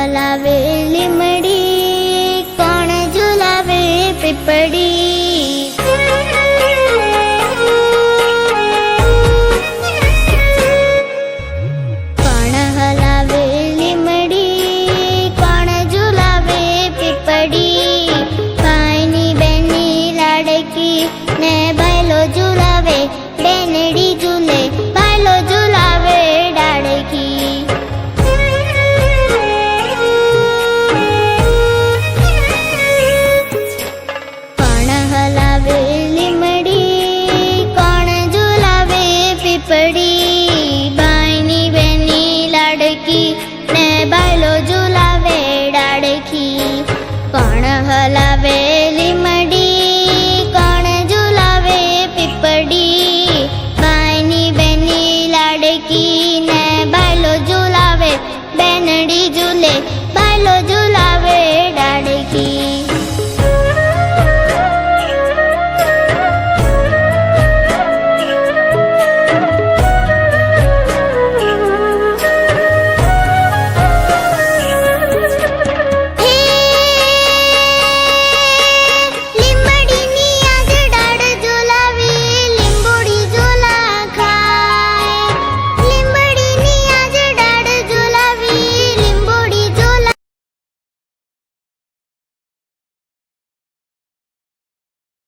હલાવે લીમડી, કોણ ઝુલાવે પીપડી કોણ હલાવે લીમડી, કોણ ઝુલાવે પીપડી ભાઈની બેની લાડકી ને ભાઈલો ઝુલાવે બેનડી. બાયલો ઝુલાવે ડાળકી કોણ હલાવે લીમડી, કોણ ઝુલાવે પીપડી બાઈની બેની લાડકી ને બાયલો ઝુલાવે, બેનડી ઝૂલે, બાયલો ઝુલાવે